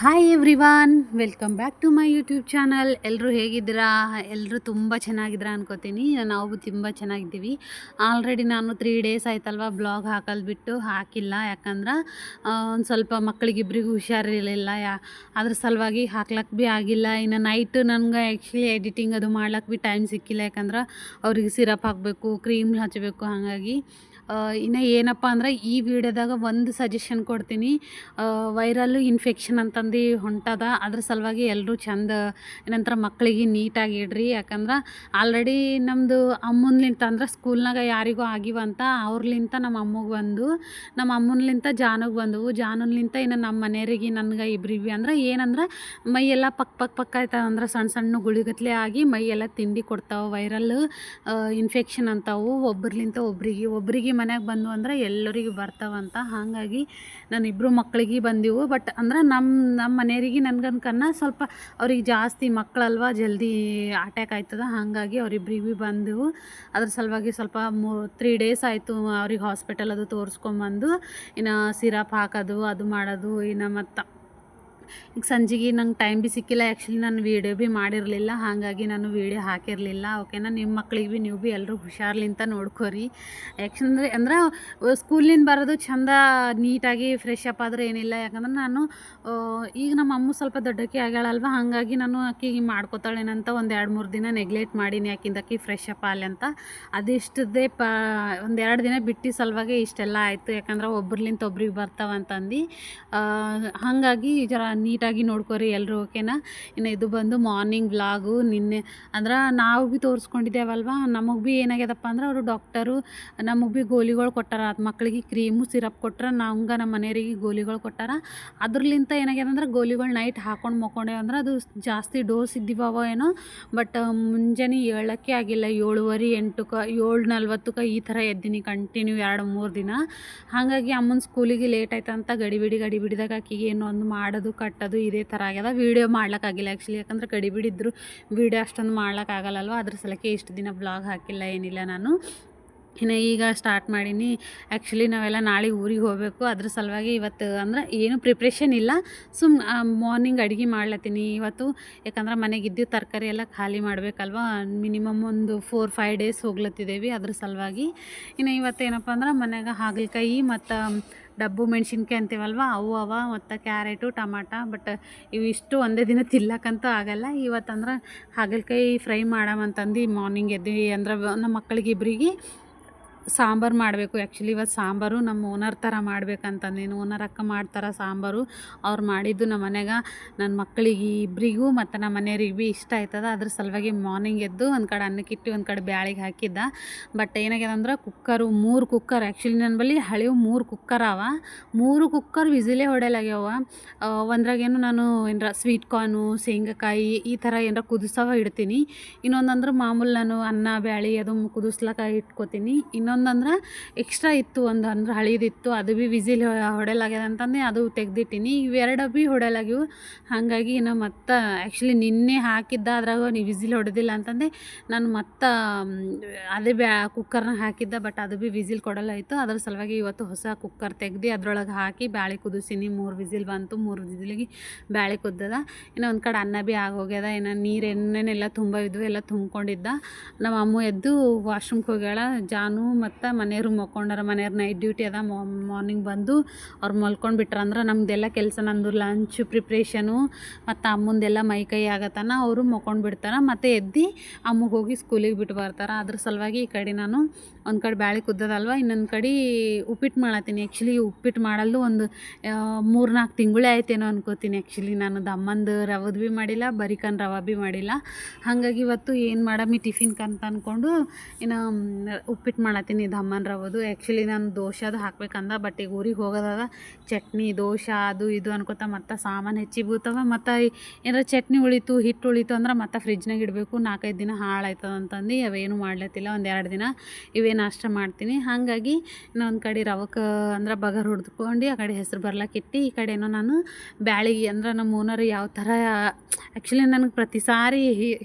Hi everyone welcome back to my YouTube channel ಎಲ್ಲರೂ ಹೇಗಿದ್ದೀರಾ? ಎಲ್ಲರೂ ತುಂಬ ಚೆನ್ನಾಗಿದ್ದೀರಾ ಅನ್ಕೋತೀನಿ. ನಾವು ತುಂಬ ಚೆನ್ನಾಗಿದ್ದೀವಿ. ಆಲ್ರೆಡಿ ನಾನು ತ್ರೀ ಡೇಸ್ ಆಯ್ತಲ್ವ ಬ್ಲಾಗ್ ಹಾಕಲ್ ಬಿಟ್ಟು ಹಾಕಿಲ್ಲ. ಯಾಕಂದ್ರೆ ಒಂದು ಸ್ವಲ್ಪ ಮಕ್ಕಳಿಗಿಬ್ರಿಗೂ ಹುಷಾರಿರಲಿಲ್ಲ. ಯಾ, ಅದ್ರ ಸಲುವಾಗಿ ಹಾಕ್ಲಕ್ಕೆ ಭೀ ಆಗಿಲ್ಲ. ಇನ್ನು ನೈಟ್ ನನಗೆ ಆ್ಯಕ್ಚುಲಿ ಎಡಿಟಿಂಗ್ ಅದು ಮಾಡ್ಲಕ್ಕೆ ಭೀ ಟೈಮ್ ಸಿಕ್ಕಿಲ್ಲ. ಯಾಕಂದ್ರೆ, ಅವ್ರಿಗೆ ಸಿರಪ್ ಹಾಕಬೇಕು ಕ್ರೀಮ್ ಹಚ್ಚಬೇಕು ಹಾಗಾಗಿ ಇನ್ನು ಏನಪ್ಪ ಅಂದ್ರೆ ಈ ವಿಡಿಯೋದಾಗ ಒಂದು ಸಜೆಷನ್ ಕೊಡ್ತೀನಿ. ವೈರಲ್ ಇನ್ಫೆಕ್ಷನ್ ಅಂತಂದು ಹೊಂಟದ. ಅದ್ರ ಸಲುವಾಗಿ ಎಲ್ಲರೂ ಚಂದ ಏನಂತರ ಮಕ್ಕಳಿಗೆ ನೀಟಾಗಿ ಇಡ್ರಿ. ಯಾಕಂದ್ರೆ ಆಲ್ರೆಡಿ ನಮ್ಮದು ಅಮ್ಮನ್ಲಿಂತ ಅಂದ್ರೆ ಸ್ಕೂಲ್ನಾಗ ಯಾರಿಗೂ ಆಗಿವಂತ ಅವ್ರಲಿಂತ ನಮ್ಮ ಅಮ್ಮಗೆ ಬಂದು ನಮ್ಮ ಅಮ್ಮನ್ಲಿಂತ ಜಾನಗೆ ಬಂದವು. ಜಾನಲಿಂತ ಇನ್ನು ನಮ್ಮ ಮನೆಯವ್ರಿಗೆ ನನಗೆ ಇಬ್ಬರಿಗೆ ಅಂದ್ರೆ ಏನಂದ್ರೆ ಮೈಯೆಲ್ಲ ಪಕ್ ಪಕ್ ಪಕ್ಕ ಆಯ್ತವ ಅಂದ್ರೆ ಸಣ್ಣ ಸಣ್ಣ ಗುಳಿಗತ್ಲೆ ಆಗಿ ಮೈಯೆಲ್ಲ ತಿಂಡಿ ಕೊಡ್ತಾವೆ. Viral infection ಅಂತಾವು. ಒಬ್ರಲಿಂತ ಒಬ್ಬರಿಗೆ ಒಬ್ರಿಗೆ ಮನ್ಯಾಗ ಬಂದು ಅಂದ್ರೆ ಎಲ್ಲರಿಗೂ ಬರ್ತಾವಂತ ಹಾಗಾಗಿ ನಾನು ಇಬ್ಬರು ಮಕ್ಕಳಿಗೆ ಬಂದಿವು. ಬಟ್ ಅಂದ್ರೆ ನಮ್ಮ ನಮ್ಮ ಮನೆಯವರಿಗೆ ನನಗನ್ಕನ್ನ ಸ್ವಲ್ಪ ಅವ್ರಿಗೆ ಜಾಸ್ತಿ ಮಕ್ಕಳಲ್ವ ಜಲ್ದಿ ಅಟ್ಯಾಕ್ ಆಯ್ತದ. ಹಾಗಾಗಿ ಅವ್ರಿಬ್ರಿಗೆ ಬಂದೆವು. ಅದ್ರ ಸಲುವಾಗಿ ಸ್ವಲ್ಪ ಮೂ ತ್ರೀ ಡೇಸ್ ಆಯಿತು ಅವ್ರಿಗೆ ಹಾಸ್ಪಿಟಲ್ ಅದು ತೋರಿಸ್ಕೊಂಬಂದು. ಇನ್ನು ಸಿರಪ್ ಹಾಕೋದು, ಅದು ಮಾಡೋದು, ಇನ್ನು ಮತ್ತು. ಈಗ ಸಂಜೆಗೆ ನಂಗೆ ಟೈಮ್ ಭೀ ಸಿಕ್ಕಿಲ್ಲ. ಆ್ಯಕ್ಚುಲಿ ನಾನು ವೀಡಿಯೋ ಭೀ ಮಾಡಿರಲಿಲ್ಲ. ಹಾಗಾಗಿ ನಾನು ವೀಡಿಯೋ ಹಾಕಿರಲಿಲ್ಲ. ಓಕೆನಾ ನಿಮ್ಮ ಮಕ್ಳಿಗೆ ಭೀ ನೀವು ಭೀ ಎಲ್ಲರೂ ಹುಷಾರ್ಲಿಂತ ನೋಡ್ಕೊರಿ. ಯಾಕಂದ್ರೆ ಅಂದ್ರೆ ಸ್ಕೂಲಿಂದ ಬರೋದು ಚಂದ ನೀಟಾಗಿ ಫ್ರೆಶ್ ಅಪ್ ಆದರೆ ಏನಿಲ್ಲ. ಯಾಕಂದ್ರೆ ನಾನು ಈಗ ನಮ್ಮ ಅಮ್ಮ ಸ್ವಲ್ಪ ದೊಡ್ಡಕ್ಕೆ ಆಗ್ಯಾಳಲ್ವ? ಹಾಗಾಗಿ ನಾನು ಆಕಿಗೆ ಮಾಡ್ಕೋತಾಳೇನಂತ ಒಂದು ಎರಡು ಮೂರು ದಿನ ನೆಗ್ಲೆಕ್ಟ್ ಮಾಡೀನಿ ಯಾಕಿಂದ ಆಕಿ ಫ್ರೆಶ್ ಅಪ್ ಆಗಲಿ ಅಂತ. ಅದಿಷ್ಟದೇ ಪ ಒಂದೆರಡು ದಿನ ಬಿಟ್ಟು ಸಲುವಾಗಿ ಇಷ್ಟೆಲ್ಲ ಆಯಿತು. ಯಾಕಂದ್ರೆ ಒಬ್ರಲಿಂತ ಒಬ್ರಿಗೆ ಬರ್ತಾವಂತಂದು ಹಾಗಾಗಿ ಜರ ನೀಟಾಗಿ ನೋಡ್ಕೊರಿ ಎಲ್ಲರೂ ಓಕೆನಾ? ಇನ್ನು ಇದು ಬಂದು ಮಾರ್ನಿಂಗ್ ಬ್ಲಾಗು ನಿನ್ನೆ. ಅಂದ್ರೆ ನಾವು ಭೀ ತೋರಿಸ್ಕೊಂಡಿದ್ದೇವಲ್ವ? ನಮಗೆ ಭೀ ಏನಾಗ್ಯದಪ್ಪ ಅಂದ್ರೆ ಅವರು ಡಾಕ್ಟರು ನಮಗೆ ಭೀ ಗೋಲಿಗಳು ಕೊಟ್ಟಾರ. ಅದು ಮಕ್ಕಳಿಗೆ ಕ್ರೀಮು ಸಿರಪ್ ಕೊಟ್ಟರೆ ನಮ್ಗೆ ನಮ್ಮ ಮನೆಯವರಿಗೆ ಗೋಲಿಗಳು ಕೊಟ್ಟಾರ. ಅದ್ರಲಿಂತ ಏನಾಗ್ಯದ ಅಂದ್ರೆ ಗೋಲಿಗಳು ನೈಟ್ ಹಾಕೊಂಡು ಮಕ್ಕೊಂಡೆ ಅಂದ್ರೆ ಅದು ಜಾಸ್ತಿ ಡೋಸ್ ಇದ್ದಿವವ ಏನೋ. ಬಟ್ ಮುಂಜಾನೆ ಏಳಕ್ಕೆ ಆಗಿಲ್ಲ, ಏಳುವರೆ ಎಂಟಕ್ಕೆ ಏಳು ನಲ್ವತ್ತಕ್ಕೆ ಈ ಥರ ಎದ್ದೀನಿ ಕಂಟಿನ್ಯೂ ಎರಡು ಮೂರು ದಿನ. ಹಾಗಾಗಿ ಅಮ್ಮನ ಸ್ಕೂಲಿಗೆ ಲೇಟ್ ಆಯ್ತಂತ ಗಡಿಬಿಡಿ ಗಡಿಬಿಡಿದಾಗ ಆಕಿಗೆ ಏನೋ ಒಂದು ಮಾಡೋದು ಕಟ್ಟೋದು ಇದೇ ಥರ ಆಗ್ಯದ. ವೀಡಿಯೋ ಮಾಡ್ಲಿಕ್ಕಾಗಿಲ್ಲ ಆ್ಯಕ್ಚುಲಿ ಯಾಕಂದ್ರೆ ಕಡಿಬಿಡಿದ್ರು ವೀಡಿಯೋ ಅಷ್ಟೊಂದು ಮಾಡ್ಲಿಕ್ಕಾಗಲ್ಲಲ್ವ ಅದ್ರ ಸಲಕ್ಕೆ ಇಷ್ಟು ದಿನ ಬ್ಲಾಗ್ ಹಾಕಿಲ್ಲ, ಏನಿಲ್ಲ ನಾನು. ಇನ್ನು ಈಗ ಸ್ಟಾರ್ಟ್ ಮಾಡೀನಿ. ಆ್ಯಕ್ಚುಲಿ ನಾವೆಲ್ಲ ನಾಳೆ ಊರಿಗೆ ಹೋಗಬೇಕು. ಅದ್ರ ಸಲುವಾಗಿ ಇವತ್ತು ಅಂದ್ರೆ ಏನು ಪ್ರಿಪ್ರೇಷನ್ ಇಲ್ಲ. ಸುಮ್ ಮಾರ್ನಿಂಗ್ ಅಡುಗೆ ಮಾಡ್ಲತ್ತೀನಿ ಇವತ್ತು. ಯಾಕಂದ್ರೆ ಮನೆಗೆ ಇದ್ದಿದ್ದು ತರಕಾರಿ ಎಲ್ಲ ಖಾಲಿ ಮಾಡಬೇಕಲ್ವ? ಮಿನಿಮಮ್ ಒಂದು ಫೋರ್ ಫೈವ್ ಡೇಸ್ ಹೋಗ್ಲತ್ತಿದ್ದೇವೆ ಅದ್ರ ಸಲುವಾಗಿ. ಇನ್ನು ಇವತ್ತು ಏನಪ್ಪ ಅಂದ್ರೆ ಮನ್ಯಾಗ ಹಾಗಲಕಾಯಿ ಮತ್ತು ಡಬ್ಬು ಮೆಣಸಿನ್ಕಾಯಿ ಅಂತೀವಲ್ವ? ಅವು ಅವ, ಮತ್ತು ಕ್ಯಾರೆಟು, ಟಮಾಟ ಬಟ್ ಇವಿಷ್ಟು ಒಂದೇ ದಿನ ತಿಲ್ಲಕ್ಕಂತೂ ಆಗಲ್ಲ. ಇವತ್ತಂದ್ರೆ ಹಾಗಲಕಾಯಿ ಫ್ರೈ ಮಾಡಮಂತಂದು ಮಾರ್ನಿಂಗ್ ಎದ್ದು ಅಂದ್ರೆ ನಮ್ಮ ಮಕ್ಕಳಿಗೆ ಇಬ್ಬರಿಗೆ ಸಾಂಬಾರು ಮಾಡಬೇಕು. ಆ್ಯಕ್ಚುಲಿ ಇವತ್ತು ಸಾಂಬಾರು ನಮ್ಮ ಓನರ್ ಥರ ಮಾಡ್ಬೇಕಂತಂದೇನು ಓನರ್ ಅಕ್ಕ ಮಾಡ್ತಾರ ಸಾಂಬಾರು, ಅವ್ರು ಮಾಡಿದ್ದು ನಮ್ಮ ಮನೆಗೆ. ನನ್ನ ಮಕ್ಕಳಿಗೆ ಇಬ್ಬರಿಗೂ ಮತ್ತು ನಮ್ಮ ಮನೆಯವ್ರಿಗೆ ಭೀ ಇಷ್ಟ ಆಯ್ತದ. ಅದ್ರ ಸಲುವಾಗಿ ಮಾರ್ನಿಂಗ್ ಎದ್ದು ಒಂದು ಕಡೆ ಅನ್ನಕ್ಕಿಟ್ಟು ಒಂದು ಕಡೆ ಬ್ಯಾಳಿಗೆ ಹಾಕಿದ್ದ. ಬಟ್ ಏನಾಗ್ಯದ ಅಂದ್ರೆ ಕುಕ್ಕರು ಮೂರು ಕುಕ್ಕರ್ ಆ್ಯಕ್ಚುಲಿ ನನ್ನ ಬಳಿ ಹಳೆವು ಮೂರು ಕುಕ್ಕರ್ ಅವ. ಮೂರು ಕುಕ್ಕರ್ ವಿಸಿಲೇ ಹೊಡೆಯಲಾಗ್ಯಾವ. ಒಂದ್ರಾಗೇನು ನಾನು ಏನರ ಸ್ವೀಟ್ ಕಾರ್ನು ಶೇಂಗಾಕಾಯಿ ಈ ಥರ ಏನರ ಕುದಿಸವ ಇಡ್ತೀನಿ. ಇನ್ನೊಂದಂದ್ರೆ ಮಾಮೂಲು ನಾನು ಅನ್ನ, ಬ್ಯಾಳಿ ಅದು ಕುದಿಸ್ಲಕ್ಕ ಇಟ್ಕೋತೀನಿ. ಇನ್ನೊಂದು ಇನ್ನೊಂದಂದ್ರೆ ಎಕ್ಸ್ಟ್ರಾ ಇತ್ತು ಒಂದು ಅಂದ್ರೆ ಹಳಿದಿತ್ತು, ಅದು ಭೀ ವಿಸಿಲ್ ಹೊಡೆಯಲಾಗ್ಯದ ಅಂತಂದು ಅದು ತೆಗ್ದಿಟ್ಟಿನಿ. ಇವೆರಡು ಭೀ ಹೊಡೆಯಲಾಗಿವು ಹಾಗಾಗಿ ಇನ್ನು ಮತ್ತೆ ಆ್ಯಕ್ಚುಲಿ ನಿನ್ನೆ ಹಾಕಿದ್ದ ಅದ್ರಾಗ ನೀವು ವಿಸಿಲ್ ಹೊಡೆದಿಲ್ಲ ಅಂತಂದು, ನಾನು ಮತ್ತೆ ಅದೇ ಬ್ಯಾ ಕುಕ್ಕರ್ನಾಗ ಹಾಕಿದ್ದ ಬಟ್ ಅದು ಭೀ ವಿಸಿಲ್ ಕೊಡಲಾಯಿತು. ಅದ್ರ ಸಲುವಾಗಿ ಇವತ್ತು ಹೊಸ ಕುಕ್ಕರ್ ತೆಗ್ದು ಅದ್ರೊಳಗೆ ಹಾಕಿ ಬ್ಯಾಳೆ ಕುದಿಸಿನಿ. ಮೂರು ವಿಸಿಲ್ ಬಂತು, ಮೂರು ವಿಸಿಲಿಗೆ ಬ್ಯಾಳೆ ಕುದ್ದದ. ಇನ್ನು ಒಂದು ಕಡೆ ಅನ್ನ ಭೀ ಆಗೋಗ್ಯದ, ಇನ್ನು ನೀರು ಏನೇನೆಲ್ಲ ತುಂಬ ಇದ್ವು, ಎಲ್ಲ ತುಂಬ್ಕೊಂಡಿದ್ದ. ನಮ್ಮ ಅಮ್ಮ ಎದ್ದು ವಾಶ್ರೂಮ್ಗೆ ಹೋಗ್ಯಾಳ, ಜಾನು ಮತ್ತು ಮನೆಯವ್ರು ಮಲ್ಕೊಂಡಾರ, ಮನೆಯವ್ರು ನೈಟ್ ಡ್ಯೂಟಿ ಅದ ಮಾರ್ನಿಂಗ್ ಬಂದು ಅವ್ರು ಮಲ್ಕೊಂಡು ಬಿಟ್ರ ಅಂದ್ರೆ ನಮ್ಮದೆಲ್ಲ ಕೆಲಸ ನಂದು ಲಂಚ್ ಪ್ರಿಪ್ರೇಷನು ಮತ್ತು ಅಮ್ಮಂದೆಲ್ಲ ಮೈ ಕೈ ಆಗತ್ತಾನ ಅವರು ಮಲ್ಕೊಂಡು ಬಿಡ್ತಾರೆ ಮತ್ತು ಎದ್ದು ಅಮ್ಮಗೆ ಹೋಗಿ ಸ್ಕೂಲಿಗೆ ಬಿಟ್ಟು ಬರ್ತಾರೆ. ಅದ್ರ ಸಲುವಾಗಿ ಈ ಕಡೆ ನಾನು ಒಂದು ಕಡೆ ಬ್ಯಾಳಿ ಕುದ್ದದಲ್ವ, ಇನ್ನೊಂದು ಕಡೆ ಉಪ್ಪಿಟ್ಟು ಮಾಡತ್ತೀನಿ ಆ್ಯಕ್ಚುಲಿ ಉಪ್ಪಿಟ್ಟು ಮಾಡಲು ಒಂದು ಮೂರು ನಾಲ್ಕು ತಿಂಗಳೇ ಆಯ್ತೇನೋ ಅನ್ಕೋತೀನಿ. ಆ್ಯಕ್ಚುಲಿ ನಾನು ದಮ್ಮಂದು ರವದ್ ಭೀ ಮಾಡಿಲ್ಲ, ಬರಿಕನ್ ರವ ಭೀ ಮಾಡಿಲ್ಲ. ಹಾಗಾಗಿ ಇವತ್ತು ಏನು ಮಾಡಮಿ ಟಿಫಿನ್ ಅಂತ ಅಂದ್ಕೊಂಡು ಇನ್ನು ಉಪ್ಪಿಟ್ಟು ಮಾಡತ್ತೀನಿ. ದಮ್ಮನ ರವದು ಆ್ಯಕ್ಚುಲಿ ನಾನು ದೋಸೆ ಅದು ಹಾಕ್ಬೇಕಂದ ಬಟ್ ಈಗ ಊರಿಗೆ ಹೋಗೋದದ ಚಟ್ನಿ, ದೋಸೆ, ಅದು ಇದು ಅನ್ಕೋತ ಮತ್ತು ಸಾಮಾನು ಹೆಚ್ಚಿ ಬೀಳ್ತವೆ. ಮತ್ತು ಏನಾರ ಚಟ್ನಿ ಉಳಿತು, ಹಿಟ್ಟು ಉಳಿತು ಅಂದ್ರೆ ಮತ್ತೆ ಫ್ರಿಜ್ನಾಗ ಇಡಬೇಕು. ನಾಲ್ಕೈದು ದಿನ ಹಾಳಾಯ್ತದ ಅಂತಂದು, ಅವೇನು ಮಾಡ್ಲತ್ತಿಲ್ಲ. ಒಂದು ಎರಡು ದಿನ ಇವೇ ಅಷ್ಟ ಮಾಡ್ತೀನಿ. ಹಾಗಾಗಿ ಇನ್ನೊಂದು ಕಡೆ ರವಕ್ಕೆ ಅಂದ್ರೆ ಬಗರ್ ಹುಡ್ದುಕೊಂಡು ಆ ಕಡೆ ಹೆಸರು ಬರ್ಲಕ್ಕೆ ಇಟ್ಟು, ಈ ಕಡೆನೋ ನಾನು ಬ್ಯಾಳಿಗೆ ಅಂದ್ರೆ ನಮ್ಮ ಓನರ್ ಯಾವ ಥರ ಆ್ಯಕ್ಚುಲಿ ನನಗೆ ಪ್ರತಿ ಸಾರಿ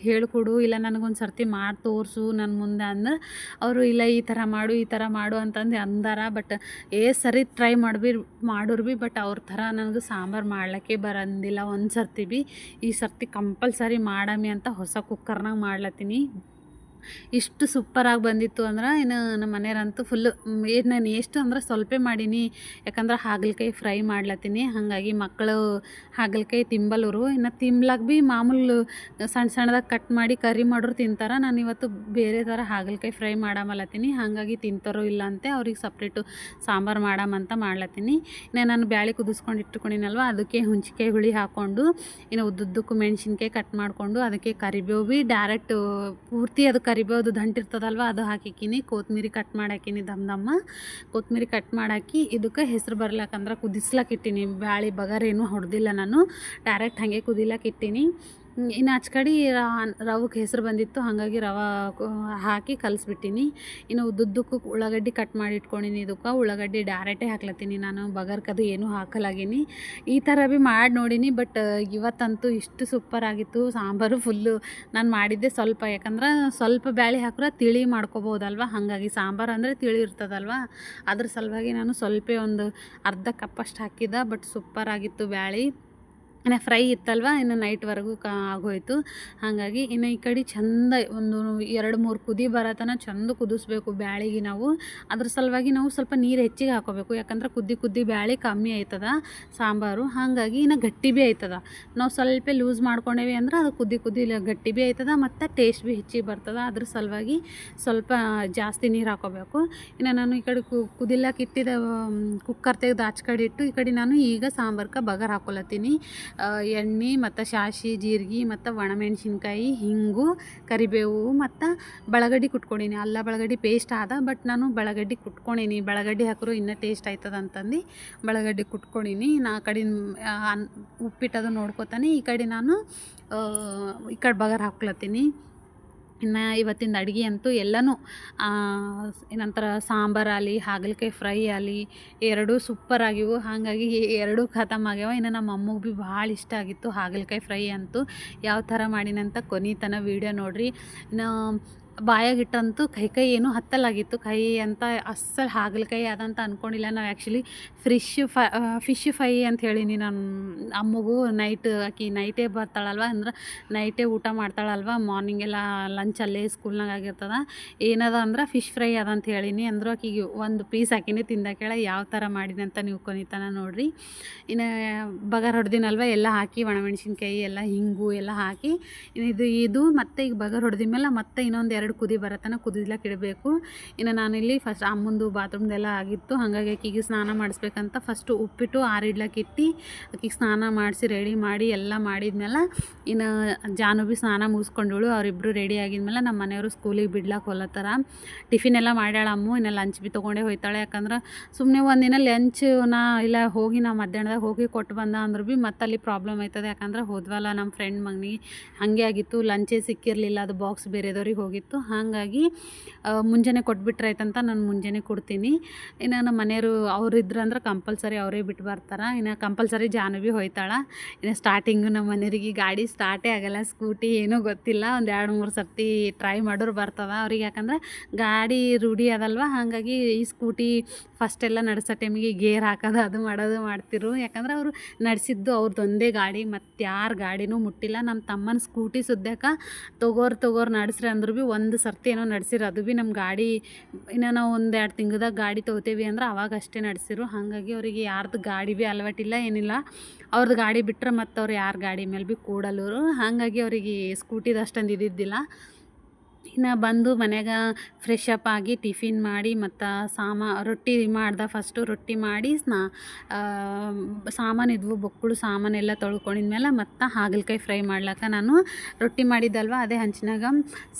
ಹೇಳಿಕೊಡು, ಇಲ್ಲ ನನಗೊಂದು ಸರ್ತಿ ಮಾಡಿ ತೋರಿಸು ನನ್ನ ಮುಂದೆ ಅಂದ್ರೆ ಅವರು ಇಲ್ಲ ಈ ಥರ ಮಾಡು, ಈ ಥರ ಮಾಡು ಅಂತಂದು ಅಂದಾರ. ಬಟ್ ಏ ಸರಿ ಟ್ರೈ ಮಾಡ್ಬಿ, ಮಾಡೋರು ಭೀ ಬಟ್ ಅವ್ರ ಥರ ನನಗೆ ಸಾಂಬಾರು ಮಾಡ್ಲಿಕ್ಕೆ ಬರಂದಿಲ್ಲ. ಒಂದು ಸರ್ತಿ ಭೀ ಈ ಸರ್ತಿ ಕಂಪಲ್ಸರಿ ಮಾಡಮಿ ಅಂತ ಹೊಸ ಕುಕ್ಕರ್ನಾಗ ಮಾಡ್ಲತ್ತೀನಿ. ಇಷ್ಟು ಸೂಪರಾಗಿ ಬಂದಿತ್ತು ಅಂದ್ರೆ ಇನ್ನು ನಮ್ಮ ಮನೆಯವ್ರಂತೂ ಫುಲ್ಲು ಏನು ನಾನು ಎಷ್ಟು ಅಂದ್ರೆ ಸ್ವಲ್ಪ ಮಾಡೀನಿ. ಯಾಕಂದ್ರೆ ಹಾಗಲಕಾಯಿ ಫ್ರೈ ಮಾಡ್ಲತ್ತೀನಿ. ಹಾಗಾಗಿ ಮಕ್ಕಳು ಹಾಗಲಕಾಯಿ ತಿಂಬಲ್ಲರು. ಇನ್ನು ತಿಂಬ್ಲಾಗ ಭೀ ಮಾಮೂಲು ಸಣ್ಣ ಸಣ್ಣದಾಗಿ ಕಟ್ ಮಾಡಿ ಕರಿ ಮಾಡೋರು ತಿಂತಾರೆ. ನಾನು ಇವತ್ತು ಬೇರೆ ಥರ ಹಾಗಲಕಾಯಿ ಫ್ರೈ ಮಾಡಮಲತ್ತೀನಿ. ಹಾಗಾಗಿ ತಿಂತಾರೋ ಇಲ್ಲ ಅಂತೆ ಅವ್ರಿಗೆ ಸಪ್ರೇಟು ಸಾಂಬಾರು ಮಾಡಮಂತ ಮಾಡ್ಲತ್ತೀನಿ. ಇನ್ನು ನಾನು ಬ್ಯಾಳೆ ಕುದಿಸ್ಕೊಂಡು ಇಟ್ಕೊಂಡಿನಲ್ವ, ಅದಕ್ಕೆ ಹುಂಚಿಕಾಯಿ ಹುಳಿ ಹಾಕ್ಕೊಂಡು ಇನ್ನು ಉದ್ದುದ್ದಕ್ಕೂ ಮೆಣಸಿನ್ಕಾಯಿ ಕಟ್ ಮಾಡಿಕೊಂಡು, ಅದಕ್ಕೆ ಕರಿಬೇವು ಭೀ ಡೈರೆಕ್ಟ್ ಪೂರ್ತಿ ಅದು ಕರಿಬೇವ್ದು ದಂಟಿರ್ತದಲ್ವ ಅದು ಹಾಕಿಕ್ಕಿನಿ. ಕೊತ್ತಂಬರಿ ಕಟ್ ಮಾಡಾಕಿನಿ ದಮ್ ದಮ್ಮ. ಕೊತ್ತಂಬರಿ ಕಟ್ ಮಾಡಾಕಿ ಇದಕ್ಕೆ ಹೆಸರು ಬರ್ಲಾಕಂದ್ರೆ ಕುದಿಸ್ಲಾಕ ಇಟ್ಟೀನಿ. ಬಗಾರ ಬಗಾರೇನು ಹೊಡೆದಿಲ್ಲ ನಾನು. ಡೈರೆಕ್ಟ್ ಹಾಗೆ ಕುದಿಲಾಕ ಇಟ್ಟೀನಿ. ಇನ್ನು ಆಚೆ ಕಡೆ ರವಕ್ಕೆ ಹೆಸರು ಬಂದಿತ್ತು, ಹಾಗಾಗಿ ರವ ಹಾಕಿ ಕಲಿಸ್ಬಿಟ್ಟಿನಿ. ಇನ್ನು ಉದ್ದುದ್ದಕ್ಕೂ ಉಳ್ಳಾಗಡ್ಡಿ ಕಟ್ ಮಾಡಿ ಇಟ್ಕೊಂಡಿನಿ ಇದಕ್ಕೆ. ಉಳ್ಳಾಗಡ್ಡಿ ಡೈರೆಕ್ಟೇ ಹಾಕ್ಲತ್ತೀನಿ ನಾನು, ಬಗರ್ಕದು ಏನೂ ಹಾಕಲಾಗೀನಿ. ಈ ಥರ ಭೀ ಮಾಡಿ ನೋಡೀನಿ, ಬಟ್ ಇವತ್ತಂತೂ ಇಷ್ಟು ಸೂಪರ್ ಆಗಿತ್ತು. ಸಾಂಬಾರು ಫುಲ್ಲು ನಾನು ಮಾಡಿದ್ದೆ ಸ್ವಲ್ಪ, ಯಾಕಂದ್ರೆ ಸ್ವಲ್ಪ ಬ್ಯಾಳಿ ಹಾಕ್ರೆ ತಿಳಿ ಮಾಡ್ಕೊಬೋದಲ್ವ? ಹಾಗಾಗಿ ಸಾಂಬಾರು ಅಂದರೆ ತಿಳಿ ಇರ್ತದಲ್ವ? ಅದ್ರ ಸಲುವಾಗಿ ನಾನು ಸ್ವಲ್ಪ ಒಂದು ಅರ್ಧ ಕಪ್ಪಷ್ಟು ಹಾಕಿದ್ದೆ ಬಟ್ ಸೂಪರ್ ಆಗಿತ್ತು ಬ್ಯಾಳೆ. ಇನ್ನು ಫ್ರೈ ಇತ್ತಲ್ವ, ಇನ್ನು ನೈಟ್ವರೆಗೂ ಕಾ ಆಗೋಯ್ತು. ಹಾಗಾಗಿ ಇನ್ನು ಈ ಕಡೆ ಚಂದ ಒಂದು ಎರಡು ಮೂರು ಕುದಿ ಬರತನ ಚಂದ ಕುದಿಸ್ಬೇಕು ಬ್ಯಾಳಿಗೆ ನಾವು. ಅದ್ರ ಸಲುವಾಗಿ ನಾವು ಸ್ವಲ್ಪ ನೀರು ಹೆಚ್ಚಿಗೆ ಹಾಕೋಬೇಕು, ಯಾಕಂದ್ರೆ ಕುದ್ದಿ ಕುದ್ದಿ ಬ್ಯಾಳಿ ಕಮ್ಮಿ ಆಯ್ತದ ಸಾಂಬಾರು. ಹಾಗಾಗಿ ಇನ್ನು ಗಟ್ಟಿ ಭೀ ಆಯ್ತದ. ನಾವು ಸ್ವಲ್ಪ ಲೂಸ್ ಮಾಡ್ಕೊಂಡೇವಿ ಅಂದ್ರೆ ಅದು ಕುದ್ದಿ ಕುದ್ದಿ ಗಟ್ಟಿ ಭೀ ಆಯ್ತದ ಮತ್ತು ಟೇಸ್ಟ್ ಭೀ ಹೆಚ್ಚಿಗೆ ಬರ್ತದ. ಅದ್ರ ಸಲುವಾಗಿ ಸ್ವಲ್ಪ ಜಾಸ್ತಿ ನೀರು ಹಾಕೋಬೇಕು. ಇನ್ನು ನಾನು ಈ ಕಡೆ ಕುದಿಲಕ್ಕೆ ಇಟ್ಟಿದ್ದ ಕುಕ್ಕರ್ ತೆಗೆದು ಆಚೆ ಕಡೆ ಇಟ್ಟು ಈ ಕಡೆ ನಾನು ಈಗ ಸಾಂಬಾರ್ಕ ಬಗಾರ್ ಹಾಕೊಳತ್ತೀನಿ ಎಣ್ಣೆ ಮತ್ತು ಸಾಸಿ ಜೀರಿಗೆ ಮತ್ತು ಒಣಮೆಣ್ಸಿನ್ಕಾಯಿ, ಹಿಂಗು, ಕರಿಬೇವು ಮತ್ತು ಬಳಗಡ್ಡಿ ಕುಟ್ಕೊಂಡೀನಿ. ಅಲ್ಲ ಬಳಗಡ್ಡಿ ಪೇಸ್ಟ್ ಆದ ಬಟ್ ನಾನು ಬಳಗಡ್ಡಿ ಕುಟ್ಕೊಂಡೀನಿ. ಬಳಗಡ್ಡಿ ಹಾಕಿದ್ರು ಇನ್ನೂ ಟೇಸ್ಟ್ ಆಯ್ತದ ಅಂತಂದು ಬಳಗಡ್ಡಿ ಕುಟ್ಕೊಂಡೀನಿ. ನಾ ಕಡೆ ಉಪ್ಪಿಟ್ಟದು ನೋಡ್ಕೊತಾನೆ. ಈ ಕಡೆ ನಾನು ಈ ಕಡೆ ಬಗಾರ್ ಹಾಕ್ಲತ್ತೀನಿ. ಇನ್ನು ಇವತ್ತಿನ ಅಡುಗೆ ಅಂತೂ ಎಲ್ಲನೂ ಏನಂತಾರೆ ಸಾಂಬಾರಾಗಲಿ ಹಾಗಲಕಾಯಿ ಫ್ರೈ ಆಗಲಿ ಎರಡೂ ಸೂಪರ್ ಆಗಿವು. ಹಾಗಾಗಿ ಎರಡೂ ಖತಮ್ ಆಗ್ಯಾವ. ಇನ್ನು ನಮ್ಮ ಅಮ್ಮಗೆ ಭೀ ಭಾಳ ಇಷ್ಟ ಆಗಿತ್ತು ಹಾಗಲಕಾಯಿ ಫ್ರೈ ಅಂತೂ. ಯಾವ ಥರ ಮಾಡಿನಂತ ಕೊನೆತನ ವೀಡಿಯೋ ನೋಡಿರಿ. ಇನ್ನು ಬಾಯಾಗಿಟ್ಟಂತೂ ಕೈ ಕೈ ಏನೂ ಹತ್ತಲಾಗಿತ್ತು. ಕೈ ಅಂತ ಅಸ್ಸಲು ಹಾಗಲಕಾಯಿ ಅದಂತ ಅಂದ್ಕೊಂಡಿಲ್ಲ ನಾವು ಆ್ಯಕ್ಚುಲಿ ಫ್ರಿಶ್ ಫ ಫಿಶ್ ಫೈ ಅಂತ ಹೇಳೀನಿ ನಾನು ಅಮ್ಮಗೂ. ನೈಟ್ ಆಕಿ ನೈಟೇ ಬರ್ತಾಳಲ್ವ? ಅಂದ್ರೆ ನೈಟೇ ಊಟ ಮಾಡ್ತಾಳಲ್ವ? ಮಾರ್ನಿಂಗೆಲ್ಲ ಲಂಚ್ ಅಲ್ಲೇ ಸ್ಕೂಲ್ನಾಗ ಆಗಿರ್ತದ. ಏನದ ಅಂದ್ರೆ ಫಿಶ್ ಫ್ರೈ ಅದ ಅಂತ ಹೇಳೀನಿ. ಅಂದರು ಆಕಿಗೆ ಒಂದು ಪೀಸ್ ಹಾಕಿನಿ ತಿಂದಾಕೇಳ ಯಾವ ಥರ ಮಾಡಿದೆ ಅಂತ ನೀವು ಕೊನಿತನ ನೋಡಿರಿ. ಇನ್ನು ಬಗಾರ ಹೊಡೆದಿನಲ್ವ? ಎಲ್ಲ ಹಾಕಿ, ಒಣಮೆಣಸಿನ್ಕಾಯಿ ಎಲ್ಲ ಹಿಂಗು ಎಲ್ಲ ಹಾಕಿ, ಇದು ಇದು ಮತ್ತೆ ಈಗ ಬಗಾರ ಹೊಡೆದ ಮೇಲೆ ಮತ್ತೆ ಇನ್ನೊಂದು ಎರಡು ಕುದಿ ಬರತನ ಕುದಿಲಕ್ಕೆ ಇಡಬೇಕು ಇನ್ನು ನಾನಿಲ್ಲಿ ಫಸ್ಟ್ ಅಮ್ಮಂದು ಬಾತ್ರೂಮ್ದೆಲ್ಲ ಆಗಿತ್ತು. ಹಾಗಾಗಿ ಆಕಿಗೆ ಸ್ನಾನ ಮಾಡಿಸ್ಬೇಕಂತ ಫಸ್ಟು ಉಪ್ಪಿಟ್ಟು ಆರಿಡ್ಲಕ್ಕೆ ಇಟ್ಟು ಆಕಿಗೆ ಸ್ನಾನ ಮಾಡಿಸಿ ರೆಡಿ ಮಾಡಿ ಎಲ್ಲ ಮಾಡಿದ್ಮೇಲೆ ಇನ್ನು ಜಾನು ಭೀ ಸ್ನಾನ ಮುಗಿಸ್ಕೊಂಡಳು ಅವರಿಬ್ಬರು ರೆಡಿ ಆಗಿದ್ಮೇಲೆ ನಮ್ಮ ಮನೆಯವರು ಸ್ಕೂಲಿಗೆ ಬಿಡ್ಲಕ್ಕೆ ಹೊಲತ್ತಾರ. ಟಿಫಿನ್ ಎಲ್ಲ ಮಾಡ್ಯಾಳ ಅಮ್ಮು. ಇನ್ನು ಲಂಚ್ ಬಿ ತೊಗೊಂಡೇ ಹೋಯ್ತಾಳೆ. ಯಾಕಂದ್ರೆ ಸುಮ್ಮನೆ ಒಂದಿನ ಲಂಚ್ ನಾ ಇಲ್ಲ ಹೋಗಿ ನಾ ಮಧ್ಯಾಹ್ನದಾಗ ಹೋಗಿ ಕೊಟ್ಟು ಬಂದ ಅಂದ್ರೆ ಭೀ ಮತ್ತೆ ಅಲ್ಲಿ ಪ್ರಾಬ್ಲಮ್ ಆಯ್ತದೆ. ಯಾಕಂದ್ರೆ ಹೋದ್ವಲ್ಲ ನಮ್ಮ ಫ್ರೆಂಡ್ ಮಗನಿಗೆ. ಹಾಗೆ ಆಗಿತ್ತು. ಲಂಚೇ ಸಿಕ್ಕಿರಲಿಲ್ಲ. ಅದು ಬಾಕ್ಸ್ ಬೇರೆದವ್ರಿಗೆ ಹೋಗಿತ್ತು. ಹಾಗಾಗಿ ಮುಂಜಾನೆ ಕೊಟ್ಬಿಟ್ರೆ ಆಯ್ತಂತ ನಾನು ಮುಂಜಾನೆ ಕೊಡ್ತೀನಿ. ಇನ್ನು ನಮ್ಮ ಮನೆಯವರು ಅವ್ರು ಇದ್ರಂದ್ರೆ ಕಂಪಲ್ಸರಿ ಅವರೇ ಬಿಟ್ಟು ಬರ್ತಾರೆ. ಇನ್ನು ಕಂಪಲ್ಸರಿ ಜಾನು ಹೋಯ್ತಾಳೆ. ಇನ್ನು ಸ್ಟಾರ್ಟಿಂಗು ನಮ್ಮ ಮನೆಯವ್ರಿಗೆ ಗಾಡಿ ಸ್ಟಾರ್ಟೇ ಆಗಲ್ಲ ಸ್ಕೂಟಿ ಏನೂ ಗೊತ್ತಿಲ್ಲ. ಒಂದು ಎರಡು ಮೂರು ಸರ್ತಿ ಟ್ರೈ ಮಾಡೋರು ಬರ್ತದೆ ಅವ್ರಿಗೆ ಯಾಕಂದ್ರೆ ಗಾಡಿ ರೂಢಿ ಅದಲ್ವ? ಹಾಗಾಗಿ ಈ ಸ್ಕೂಟಿ ಫಸ್ಟೆಲ್ಲ ನಡೆಸೋ ಟೈಮಿಗೆ ಗೇರ್ ಹಾಕೋದು, ಅದು ಮಾಡೋದು ಮಾಡ್ತಿರು. ಯಾಕಂದ್ರೆ ಅವರು ನಡೆಸಿದ್ದು ಅವ್ರದ್ದೊಂದೇ ಗಾಡಿ ಮತ್ತು ಯಾರ ಗಾಡಿನೂ ಮುಟ್ಟಿಲ್ಲ. ನಮ್ಮ ತಮ್ಮನ ಸ್ಕೂಟಿ ಸುದ್ಯಕ್ಕೆ ತೊಗೋರ್ ತೊಗೋರ್ ನಡೆಸ್ರಿ ಅಂದ್ರೂ ಭೀ ಒಂದು ಸರ್ತಿ ಏನೋ ನಡೆಸಿರು, ಅದು ಭೀ ನಮ್ಮ ಗಾಡಿ, ಇನ್ನು ನಾವು ಒಂದು ಎರಡು ತಿಂಗ್ಳದಾಗ ಗಾಡಿ ತೊಗೋತೇವಿ ಅಂದ್ರೆ ಅವಾಗ ಅಷ್ಟೇ ನಡೆಸಿರು. ಹಾಗಾಗಿ ಅವರಿಗೆ ಯಾರ್ದು ಗಾಡಿ ಭೀ ಇಲ್ಲ ಏನಿಲ್ಲ. ಅವ್ರದ್ದು ಗಾಡಿ ಬಿಟ್ಟರೆ ಮತ್ತು ಅವ್ರು ಯಾರ ಗಾಡಿ ಮೇಲೆ ಭೀ ಕೂಡಲ್ಲರು. ಹಾಗಾಗಿ ಅವರಿಗೆ ಸ್ಕೂಟಿದು ಅಷ್ಟೊಂದು ಇದ್ದಿದ್ದಿಲ್ಲ ಇನ್ನು ಬಂದು ಮನೆಗೆ ಫ್ರೆಶ್ ಅಪ್ ಆಗಿ ಟಿಫಿನ್ ಮಾಡಿ ಮತ್ತು ಸಾಮಾ ರೊಟ್ಟಿ ಮಾಡ್ದೆ ಫಸ್ಟು ರೊಟ್ಟಿ ಮಾಡಿ ಸ್ನಾ ಸಾಮಾನು ಇದ್ವು, ಬೊಕ್ಕಳು ಸಾಮಾನೆಲ್ಲ ತೊಳ್ಕೊಂಡಿದ್ಮೇಲೆ ಮತ್ತು ಹಾಗಲಕಾಯಿ ಫ್ರೈ ಮಾಡ್ಲಕ್ಕ ನಾನು ರೊಟ್ಟಿ ಮಾಡಿದ್ದಲ್ವ, ಅದೇ ಹಂಚಿನಾಗ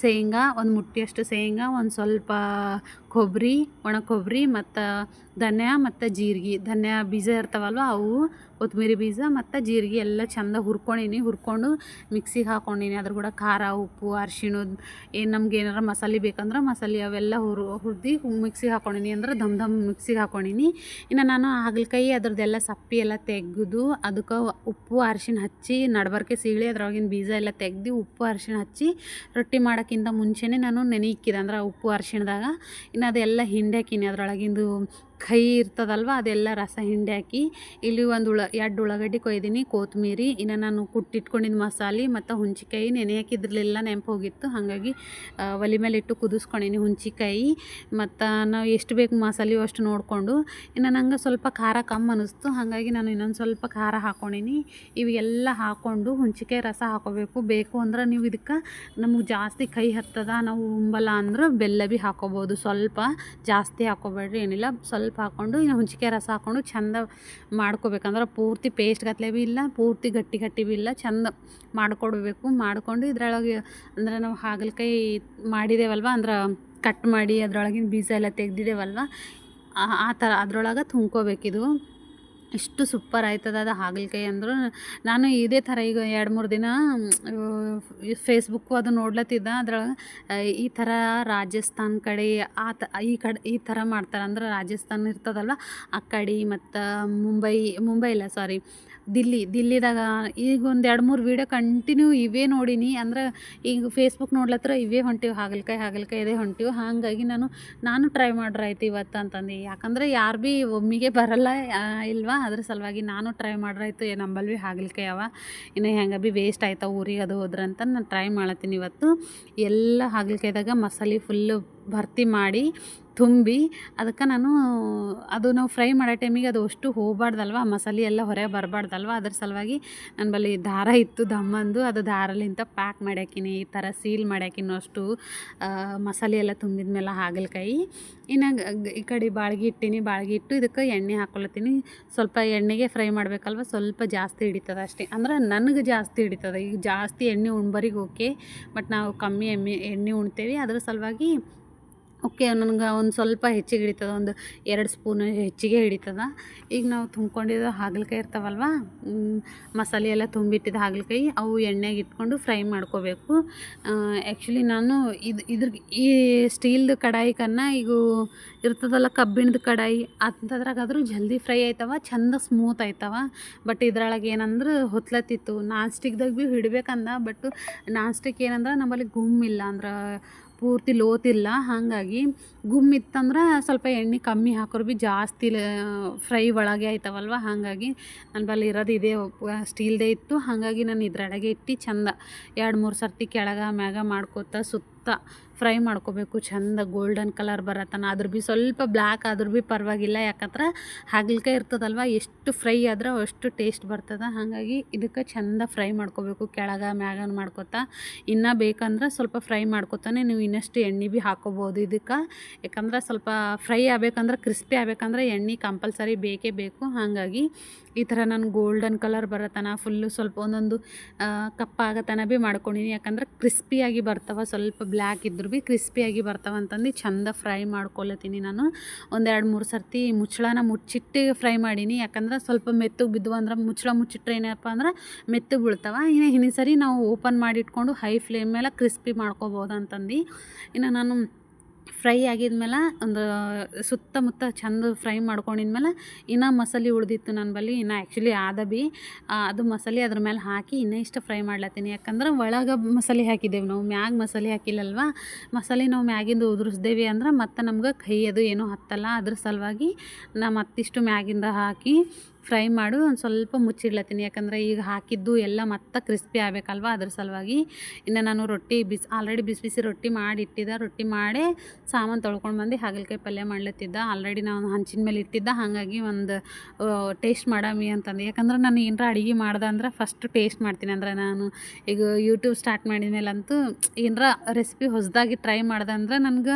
ಶೇಂಗಾ, ಒಂದು ಮುಟ್ಟಿಯಷ್ಟು ಶೇಂಗಾ, ಒಂದು ಸ್ವಲ್ಪ ಕೊಬ್ಬರಿ ಒಣ ಕೊಬ್ಬರಿ ಮತ್ತು ಧನ್ಯ ಮತ್ತು ಜೀರಿಗೆ. ಧನ್ಯ ಬೀಜ ಇರ್ತಾವಲ್ವ ಅವು? ಕೊತ್ತಂಬರಿ ಬೀಜ ಮತ್ತು ಜೀರಿಗೆ ಎಲ್ಲ ಚಂದ ಹುರ್ಕೊಂಡೀನಿ. ಹುರ್ಕೊಂಡು ಮಿಕ್ಸಿಗೆ ಹಾಕ್ಕೊಂಡೀನಿ ಅದ್ರ ಕೂಡ ಖಾರ, ಉಪ್ಪು ಅರ್ಶಿಣದ ಏನು ನಮ್ಗೆ ಏನಾರ ಮಸಾಲೆ ಬೇಕಂದ್ರೆ ಮಸಾಲೆ ಅವೆಲ್ಲ ಹುರು, ಹುರ್ದು ಮಿಕ್ಸಿಗೆ ಹಾಕ್ಕೊಂಡೀನಿ ಅಂದ್ರೆ ಧಮ್ ಧಮ್ ಮಿಕ್ಸಿಗೆ ಹಾಕ್ಕೊಂಡೀನಿ ಇನ್ನು ನಾನು ಹಾಗಲಕಾಯಿ ಅದ್ರದ್ದೆಲ್ಲ ಸಪ್ಪಿ ಎಲ್ಲ ತೆಗೆದು ಅದಕ್ಕೆ ಉಪ್ಪು, ಅರ್ಶಿಣ ಹಚ್ಚಿ ನಡ್ಬರ್ಕೆ ಸೀಳಿ ಅದ್ರೊಳಗಿನ ಬೀಜ ಎಲ್ಲ ತೆಗ್ದು ಉಪ್ಪು, ಅರ್ಶಿಣ ಹಚ್ಚಿ ರೊಟ್ಟಿ ಮಾಡೋಕ್ಕಿಂತ ಮುಂಚೆನೇ ನಾನು ನೆನೆ ಇಕ್ಕಿದೆ ಅಂದ್ರೆ ಉಪ್ಪು, ಅರ್ಶಿಣದಾಗ. ಇನ್ನು ಅದೆಲ್ಲ ಹಿಂಡಿ ಹಾಕಿನಿ ಅದ್ರೊಳಗಿಂದು ಕೈ ಇರ್ತದಲ್ವ, ಅದೆಲ್ಲ ರಸ ಹಿಂಡಿ ಹಾಕಿ, ಇಲ್ಲಿ ಒಂದು ಉಳ, ಎರಡು ಉಳ್ಳಾಗಡ್ಡಿ ಕೊಯ್ದೀನಿ ಕೊತ್ತಂಬರಿ ಇನ್ನು ನಾನು ಕುಟ್ಟಿಟ್ಕೊಂಡಿದ್ದು ಮಸಾಲೆ ಮತ್ತು ಹುಂಚಿಕಾಯಿ ನೆನೆ ಹಾಕಿದ್ರಲ್ಲೆಲ್ಲ ನೆನಪು ಹೋಗಿತ್ತು. ಹಾಗಾಗಿ ಒಲೆ ಮೇಲೆ ಇಟ್ಟು ಕುದಿಸ್ಕೊಂಡೀನಿ ಹುಂಚಿಕಾಯಿ ಮತ್ತು ನಾವು ಎಷ್ಟು ಬೇಕು ಮಸಾಲೆ ಅಷ್ಟು ನೋಡಿಕೊಂಡು, ಇನ್ನು ನಂಗೆ ಸ್ವಲ್ಪ ಖಾರ ಕಮ್ಮಿ ಅನ್ನಿಸ್ತು ಹಾಗಾಗಿ ನಾನು ಇನ್ನೊಂದು ಸ್ವಲ್ಪ ಖಾರ ಹಾಕೊಂಡಿನಿ. ಇವೆಲ್ಲ ಹಾಕ್ಕೊಂಡು ಹುಂಚಿಕಾಯಿ ರಸ ಹಾಕೋಬೇಕು. ಬೇಕು ಅಂದ್ರೆ ನೀವು ಇದಕ್ಕೆ ನಮಗೆ ಜಾಸ್ತಿ ಕೈ ಹತ್ತದ, ನಾವು ಉಂಬಲ್ಲ ಅಂದ್ರೆ ಬೆಲ್ಲ ಭೀ ಹಾಕೋಬೋದು. ಸ್ವಲ್ಪ ಜಾಸ್ತಿ ಹಾಕೋಬೇಡ್ರಿ, ಏನಿಲ್ಲ. ಸ್ವಲ್ಪ ಹಾಕ್ಕೊಂಡು ಇನ್ನು ಹುಂಚಿಕೆ ರಸ ಹಾಕ್ಕೊಂಡು ಚಂದ ಮಾಡ್ಕೋಬೇಕಂದ್ರೆ ಪೂರ್ತಿ ಪೇಸ್ಟ್ ಗತ್ಲೆ ಭೀ ಇಲ್ಲ, ಪೂರ್ತಿ ಗಟ್ಟಿ ಗಟ್ಟಿ ಭೀ ಇಲ್ಲ, ಚಂದ ಮಾಡ್ಕೊಡ್ಬೇಕು. ಮಾಡ್ಕೊಂಡು ಇದ್ರೊಳಗೆ ಅಂದ್ರೆ ನಾವು ಹಾಗಲಕಾಯಿ ಮಾಡಿದೇವಲ್ವ, ಅಂದ್ರೆ ಕಟ್ ಮಾಡಿ ಅದ್ರೊಳಗಿನ ಬೀಜ ಎಲ್ಲ ತೆಗ್ದಿದ್ದೇವಲ್ವ ಆ ಥರ ಅದ್ರೊಳಗೆ ತುಂಬ್ಕೋಬೇಕಿದು. ಎಷ್ಟು ಸೂಪರ್ ಆಯ್ತದ ಅದು ಹಾಗಲಕಾಯಿ ಅಂದ್ರೆ. ನಾನು ಇದೇ ಥರ ಈಗ ಎರಡು ಮೂರು ದಿನ ಫೇಸ್ಬುಕ್ಕು ಅದು ನೋಡ್ಲತ್ತಿದ್ದ. ಅದ್ರೊಳಗೆ ಈ ಥರ ರಾಜಸ್ಥಾನ್ ಕಡೆ ಆ ತ, ಈ ಕಡೆ, ಈ ಥರ ಮಾಡ್ತಾರೆ ಅಂದ್ರೆ ರಾಜಸ್ಥಾನ್ ಇರ್ತದಲ್ವ ಆ ಕಡೆ ಮತ್ತು ಮುಂಬೈ ಮುಂಬೈ ಇಲ್ಲ ಸಾರಿ ದಿಲ್ಲಿ, ದಿಲ್ಲಿದಾಗ ಈಗ ಒಂದು ಎರಡು ಮೂರು ವೀಡಿಯೋ ಕಂಟಿನ್ಯೂ ಇವೇ ನೋಡೀನಿ. ಅಂದ್ರೆ ಈಗ ಫೇಸ್ಬುಕ್ ನೋಡ್ಲತ್ರ ಇವೇ ಹೊಂಟಿವಿ, ಹಾಗಲಕಾಯಿ ಹಾಗಲಕಾಯಿ, ಇದೇ ಹೊಂಟಿವಿ. ಹಾಗಾಗಿ ನಾನು ನಾನು ಟ್ರೈ ಮಾಡ್ರಾಯ್ತು ಇವತ್ತು ಅಂತಂದು. ಯಾಕಂದ್ರೆ ಯಾರು ಭೀ ಒಮ್ಮಿಗೆ ಬರಲ್ಲ ಇಲ್ವಾ? ಅದ್ರ ಸಲುವಾಗಿ ನಾನು ಟ್ರೈ ಮಾಡ್ರಾಯ್ತು. ಏ, ನಂಬಲ್ ಭೀ ಹಾಗಲಕಾಯಿ ಅವ. ಇನ್ನು ಹೆಂಗೆ ಭೀ ವೇಸ್ಟ್ ಆಯ್ತಾವ ಊರಿಗೆ ಅದು ಹೋದ್ರಂತ ನಾನು ಟ್ರೈ ಮಾಡತ್ತೀನಿ ಇವತ್ತು. ಎಲ್ಲ ಹಾಗಲಕಾಯ್ದಾಗ ಮಸಾಲೆ ಫುಲ್ಲು ಭರ್ತಿ ಮಾಡಿ ತುಂಬಿ ಅದಕ್ಕೆ ನಾನು ಅದು ನಾವು ಫ್ರೈ ಮಾಡೋ ಟೈಮಿಗೆ ಅದು ಅಷ್ಟು ಹೋಗ್ಬಾರ್ದಲ್ವ? ಮಸಾಲೆ ಎಲ್ಲ ಹೊರಗೆ ಬರಬಾರ್ದಲ್ವ? ಅದ್ರ ಸಲುವಾಗಿ ನನ್ನ ಬಳಿ ದಾರ ಇತ್ತು, ದಮ್ಮಂದು. ಅದು ದಾರಲಿಂತ ಪ್ಯಾಕ್ ಮಾಡ್ಯಾಕಿನಿ ಈ ಥರ ಸೀಲ್ ಮಾಡ್ಯಾಕಿನ ಅಷ್ಟು. ಮಸಾಲೆ ಎಲ್ಲ ತುಂಬಿದ ಮೇಲೆ ಹಾಗಲಕಾಯಿ. ಇನ್ನು ಈ ಕಡೆ ಬಾಳ್ಗಿ ಇಟ್ಟಿನಿ. ಬಾಳ್ಗಿ ಇಟ್ಟು ಇದಕ್ಕೆ ಎಣ್ಣೆ ಹಾಕೊಳತ್ತೀನಿ. ಸ್ವಲ್ಪ ಎಣ್ಣೆಗೆ ಫ್ರೈ ಮಾಡಬೇಕಲ್ವ? ಸ್ವಲ್ಪ ಜಾಸ್ತಿ ಹಿಡಿತದ ಅಷ್ಟೇ. ಅಂದ್ರೆ ನನಗೆ ಜಾಸ್ತಿ ಹಿಡಿತದ. ಈಗ ಜಾಸ್ತಿ ಎಣ್ಣೆ ಉಣ್ಬರಿಗೆ ಓಕೆ. ಬಟ್ ನಾವು ಕಮ್ಮಿ ಎಮ್ಮೆ, ಎಣ್ಣೆ ಉಣ್ತೇವೆ. ಅದ್ರ ಸಲುವಾಗಿ ಓಕೆ, ನನಗೆ ಒಂದು ಸ್ವಲ್ಪ ಹೆಚ್ಚಿಗೆ ಹಿಡಿತದ, ಒಂದು ಎರಡು ಸ್ಪೂನ್ ಹೆಚ್ಚಿಗೆ ಹಿಡಿತದ. ಈಗ ನಾವು ತುಂಬ್ಕೊಂಡಿದ್ದು ಹಾಗಲಕಾಯಿ ಇರ್ತಾವಲ್ವ ಮಸಾಲೆ ಎಲ್ಲ ತುಂಬಿಟ್ಟಿದ್ದು ಹಾಗಲಕಾಯಿ, ಅವು ಎಣ್ಣೆಗೆ ಇಟ್ಕೊಂಡು ಫ್ರೈ ಮಾಡ್ಕೋಬೇಕು. ಆ್ಯಕ್ಚುಲಿ ನಾನು ಇದು, ಇದ್ರ, ಈ ಸ್ಟೀಲ್ದು ಕಡಾಯಿಕನ್ನ ಈಗ ಇರ್ತದಲ್ಲ ಕಬ್ಬಿಣದ ಕಡಾಯಿ, ಅಂಥದ್ರಾಗಾದ್ರೂ ಜಲ್ದಿ ಫ್ರೈ ಆಯ್ತವ, ಚಂದ ಸ್ಮೂತ್ ಆಯ್ತವ. ಬಟ್ ಇದ್ರೊಳಗೆ ಏನಂದ್ರೆ ಹೊತ್ಲತ್ತಿತ್ತು. ನಾನ್ ಸ್ಟಿಕ್ದಾಗ ಭೀ ಹಿಡ್ಬೇಕಂದ, ಬಟ್ ನಾನ್ ಸ್ಟಿಕ್ ಏನಂದ್ರೆ ನಮ್ಮಲ್ಲಿ ಗುಮ್ ಇಲ್ಲ ಅಂದ್ರೆ ಪೂರ್ತಿ ಲೋತಿಲ್ಲ. ಹಾಗಾಗಿ ಗುಮ್ ಇತ್ತಂದ್ರೆ ಸ್ವಲ್ಪ ಎಣ್ಣೆ ಕಮ್ಮಿ ಹಾಕೋರು ಭೀ ಜಾಸ್ತಿ ಫ್ರೈ ಒಳಗೆ ಆಯ್ತವಲ್ವ? ಹಾಗಾಗಿ ನನ್ನ ಬಳಿ ಇರೋದು ಇದೇ ಸ್ಟೀಲ್ದೇ ಇತ್ತು. ಹಾಗಾಗಿ ನಾನು ಇದ್ರೊಳಗೆ ಇಟ್ಟು ಚಂದ. ಎರಡು ಮೂರು ಸರ್ತಿ ಕೆಳಗೆ ಮ್ಯಾಗ ಮಾಡ್ಕೋತ ಸುತ್ತ ಫ್ರೈ ಮಾಡ್ಕೋಬೇಕು, ಚಂದ ಗೋಲ್ಡನ್ ಕಲರ್ ಬರತ್ತನ ಅದ್ರ ಭೀ ಸ್ವಲ್ಪ ಬ್ಲ್ಯಾಕ್ ಆದ್ರೂ ಭೀ ಪರವಾಗಿಲ್ಲ, ಯಾಕಂದ್ರೆ ಹಾಗಲಕಾಯಿ ಇರ್ತದಲ್ವ? ಎಷ್ಟು ಫ್ರೈ ಆದ್ರೆ ಅಷ್ಟು ಟೇಸ್ಟ್ ಬರ್ತದೆ. ಹಾಗಾಗಿ ಇದಕ್ಕೆ ಚಂದ ಫ್ರೈ ಮಾಡ್ಕೋಬೇಕು, ಕೆಳಗೆ, ಮ್ಯಾಗನ್ ಮಾಡ್ಕೋತಾ. ಇನ್ನೂ ಬೇಕಂದ್ರೆ ಸ್ವಲ್ಪ ಫ್ರೈ ಮಾಡ್ಕೊತಾನೆ, ನೀವು ಇನ್ನಷ್ಟು ಎಣ್ಣೆ ಭೀ ಹಾಕೋಬೋದು ಇದಕ್ಕೆ. ಯಾಕಂದ್ರೆ ಸ್ವಲ್ಪ ಫ್ರೈ ಆಗ್ಬೇಕಂದ್ರೆ ಕ್ರಿಸ್ಪಿ ಆಗ್ಬೇಕಂದ್ರೆ ಎಣ್ಣೆ ಕಂಪಲ್ಸರಿ ಬೇಕೇ ಬೇಕು. ಹಾಗಾಗಿ ಈ ಥರ ನಾನು ಗೋಲ್ಡನ್ ಕಲರ್ ಬರತ್ತಾನ ಫುಲ್ಲು ಸ್ವಲ್ಪ ಒಂದೊಂದು ಕಪ್ಪಾಗತನ ಭೀ ಮಾಡ್ಕೊಂಡಿನಿ. ಯಾಕಂದ್ರೆ ಕ್ರಿಸ್ಪಿಯಾಗಿ ಬರ್ತವ, ಸ್ವಲ್ಪ ಬ್ಲ್ಯಾಕ್ ಇದ್ರೂ ಭೀ ಕ್ರಿಸ್ಪಿಯಾಗಿ ಬರ್ತಾವ ಅಂತಂದು ಚಂದ ಫ್ರೈ ಮಾಡ್ಕೊಳತ್ತೀನಿ ನಾನು. ಒಂದೆರಡು ಮೂರು ಸರ್ತಿ ಮುಚ್ಚಳನ ಮುಚ್ಚಿಟ್ಟು ಫ್ರೈ ಮಾಡೀನಿ. ಯಾಕಂದ್ರೆ ಸ್ವಲ್ಪ ಮೆತ್ತಗೆ ಬಿದ್ದವು ಅಂದ್ರೆ ಮುಚ್ಚಳ ಮುಚ್ಚಿಟ್ರೆ ಏನಪ್ಪ ಅಂದ್ರೆ ಮೆತ್ತಗೆ ಬೀಳ್ತಾವ. ಇನ್ನು ಹಿಂದಿನ ಸರಿ ನಾವು ಓಪನ್ ಮಾಡಿಟ್ಕೊಂಡು ಹೈ ಫ್ಲೇಮ್ ಮೇಲೆ ಕ್ರಿಸ್ಪಿ ಮಾಡ್ಕೋಬೋದು ಅಂತಂದು. ಇನ್ನು ನಾನು ಫ್ರೈ ಆಗಿದ್ಮೇಲೆ ಒಂದು ಸುತ್ತಮುತ್ತ ಚಂದ ಫ್ರೈ ಮಾಡ್ಕೊಂಡಿದ್ಮೇಲೆ ಇನ್ನೂ ಮಸಾಲೆ ಉಳಿದಿತ್ತು ನನ್ನ ಬಳಿ ಇನ್ನು ಆ್ಯಕ್ಚುಲಿ ಆದ ಆ, ಅದು ಮಸಾಲೆ ಅದ್ರ ಮೇಲೆ ಹಾಕಿ ಇನ್ನೂ ಇಷ್ಟು ಫ್ರೈ ಮಾಡ್ಲತ್ತೀನಿ. ಯಾಕಂದ್ರೆ ಒಳಗೆ ಮಸಾಲೆ ಹಾಕಿದ್ದೇವೆ ನಾವು ಮ್ಯಾಗ ಮಸಾಲೆ ಹಾಕಿಲ್ಲಲ್ವ? ಮಸಾಲೆ ನಾವು ಮ್ಯಾಗಿಂದ ಉದುರಿಸ್ದೇವಿ ಅಂದ್ರೆ ಮತ್ತೆ ನಮ್ಗೆ ಕೈ ಅದು ಏನೂ ಹತ್ತಲ್ಲ. ಅದ್ರ ಸಲುವಾಗಿ ನಾ ಮತ್ತಿಷ್ಟು ಮ್ಯಾಗಿಂದ ಹಾಕಿ ಫ್ರೈ ಮಾಡು, ಒಂದು ಸ್ವಲ್ಪ ಮುಚ್ಚಿಡ್ಲತ್ತೀನಿ. ಯಾಕಂದ್ರೆ ಈಗ ಹಾಕಿದ್ದು ಎಲ್ಲ ಮತ್ತೆ ಕ್ರಿಸ್ಪಿ ಆಗಬೇಕಲ್ವ ಅದ್ರ ಸಲುವಾಗಿ. ಇನ್ನು ನಾನು ರೊಟ್ಟಿ ಬಿಸಿ ಆಲ್ರೆಡಿ ಬಿಸಿ ಬಿಸಿ ರೊಟ್ಟಿ ಮಾಡಿ ಇಟ್ಟಿದ್ದೆ ರೊಟ್ಟಿ ಮಾಡಿ ಸಾಮಾನು ತೊಳ್ಕೊಂಡು ಬಂದು ಹಾಗಲಕಾಯಿ ಪಲ್ಯ ಮಾಡ್ಲತ್ತಿದ್ದ. ಆಲ್ರೆಡಿ ನಾನು ಹಂಚಿನ ಮೇಲೆ ಇಟ್ಟಿದ್ದ. ಹಾಗಾಗಿ ಒಂದು ಟೇಸ್ಟ್ ಮಾಡಮಿ ಅಂತಂದು. ಯಾಕಂದ್ರೆ ನಾನು ಏನಾರ ಅಡುಗೆ ಮಾಡ್ದೆ ಅಂದ್ರೆ ಫಸ್ಟ್ ಟೇಸ್ಟ್ ಮಾಡ್ತೀನಿ. ಅಂದ್ರೆ ನಾನು ಈಗ ಯೂಟ್ಯೂಬ್ ಸ್ಟಾರ್ಟ್ ಮಾಡಿದ ಮೇಲಂತೂ ಏನರ ರೆಸಿಪಿ ಹೊಸದಾಗಿ ಟ್ರೈ ಮಾಡ್ದೆ ಅಂದ್ರೆ ನನಗೆ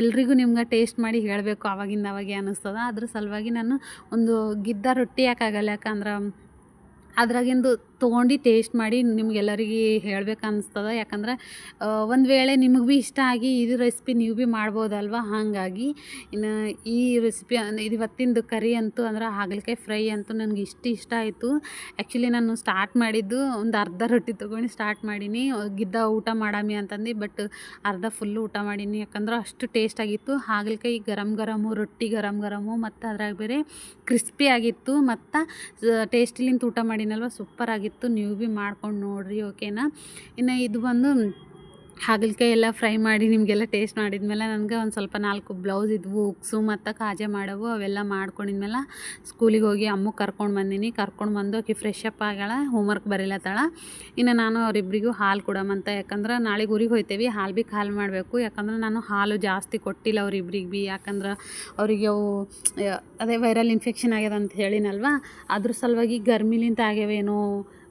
ಎಲ್ರಿಗೂ ನಿಮ್ಗೆ ಟೇಸ್ಟ್ ಮಾಡಿ ಹೇಳಬೇಕು ಆವಾಗಿಂದ ಅವಾಗೆ ಅನ್ನಿಸ್ತದ ಅದ್ರ ಸಲುವಾಗಿ ನಾನು ಒಂದು ಗಿದ್ದ ರೊಟ್ಟಿ ಯಾಕಾಗಲ್ಲ ಯಾಕಂದ್ರೆ ಅದ್ರಾಗಿಂದು ತೊಗೊಂಡು ಟೇಸ್ಟ್ ಮಾಡಿ ನಿಮ್ಗೆಲ್ಲರಿಗೆ ಹೇಳ್ಬೇಕು ಅನಿಸ್ತದ ಯಾಕಂದ್ರೆ ಒಂದು ವೇಳೆ ನಿಮಗೆ ಭೀ ಇಷ್ಟ ಆಗಿ ಇದು ರೆಸಿಪಿ ನೀವು ಭೀ ಮಾಡ್ಬೋದಲ್ವ? ಹಾಗಾಗಿ, ಇನ್ನು ಈ ರೆಸಿಪಿ ಇದು ಇವತ್ತಿಂದು ಕರಿ ಅಂತೂ, ಅಂದ್ರೆ ಹಾಗಲಕಾಯಿ ಫ್ರೈ ಅಂತೂ ನನಗೆ ಇಷ್ಟು ಇಷ್ಟ ಆಯಿತು. ಆ್ಯಕ್ಚುಲಿ ನಾನು ಸ್ಟಾರ್ಟ್ ಮಾಡಿದ್ದು ಒಂದು ಅರ್ಧ ರೊಟ್ಟಿ ತೊಗೊಂಡು ಸ್ಟಾರ್ಟ್ ಮಾಡೀನಿ. ಗಿದ್ದ ಊಟ ಮಾಡಾಮಿ ಅಂತಂದು ಬಟ್ ಅರ್ಧ ಫುಲ್ಲು ಊಟ ಮಾಡೀನಿ. ಯಾಕಂದ್ರೆ ಅಷ್ಟು ಟೇಸ್ಟ್ ಆಗಿತ್ತು. ಹಾಗಲಕಾಯಿ ಗರಮ್ ಗರಮು, ರೊಟ್ಟಿ ಗರಮ್ ಗರಮು, ಮತ್ತು ಅದ್ರಾಗ ಬೇರೆ ಕ್ರಿಸ್ಪಿ ಆಗಿತ್ತು. ಮತ್ತು ಟೇಸ್ಟಿಲಿಂತ ಊಟ ಮಾಡಿನಲ್ವ? ಸೂಪರ್ ಆಗಿತ್ತು. ನೀವು ಭೀ ಮಾಡ್ಕೊಂಡು ನೋಡಿರಿ ಓಕೆನಾ ಇನ್ನು ಇದು ಬಂದು ಹಾಗಲಕಾಯಿ ಎಲ್ಲ ಫ್ರೈ ಮಾಡಿ ನಿಮಗೆಲ್ಲ ಟೇಸ್ಟ್ ಮಾಡಿದ್ಮೇಲೆ ನನಗೆ ಒಂದು ಸ್ವಲ್ಪ ನಾಲ್ಕು ಬ್ಲೌಸ್ ಇದ್ವು, ಉಕ್ಸು ಮತ್ತು ಕಾಜೆ ಮಾಡವು, ಅವೆಲ್ಲ ಮಾಡ್ಕೊಂಡಿದ್ಮೇಲೆ ಸ್ಕೂಲಿಗೆ ಹೋಗಿ ಅಮ್ಮ ಕರ್ಕೊಂಡು ಬಂದೀನಿ. ಕರ್ಕೊಂಡು ಬಂದು ಆಕೆ ಫ್ರೆಶ್ ಅಪ್ ಆಗ್ಯಾಳ ಹೋಮ್ವರ್ಕ್ ಬರೀಲತ್ತಾಳ. ಇನ್ನು ನಾನು ಅವರಿಬ್ಬರಿಗೂ ಹಾಲು ಕೊಡಮಂತ ಯಾಕಂದ್ರೆ ನಾಳೆಗೆ ಊರಿಗೆ ಹೋಗ್ತೇವೆ ಹಾಲು ಭೀ ಖಾಲಿ ಮಾಡಬೇಕು. ಯಾಕಂದ್ರೆ ನಾನು ಹಾಲು ಜಾಸ್ತಿ ಕೊಟ್ಟಿಲ್ಲ ಅವ್ರಿಬ್ರಿಗೆ ಭೀ ಯಾಕಂದ್ರೆ ಅವರಿಗೆ ಅವು, ಅದೇ ವೈರಲ್ ಇನ್ಫೆಕ್ಷನ್ ಆಗ್ಯದ ಅಂತ ಹೇಳಿನಲ್ವ? ಅದ್ರ ಸಲುವಾಗಿ ಗರ್ಮಿಲಿಂತ ಆಗ್ಯಾವೇನೋ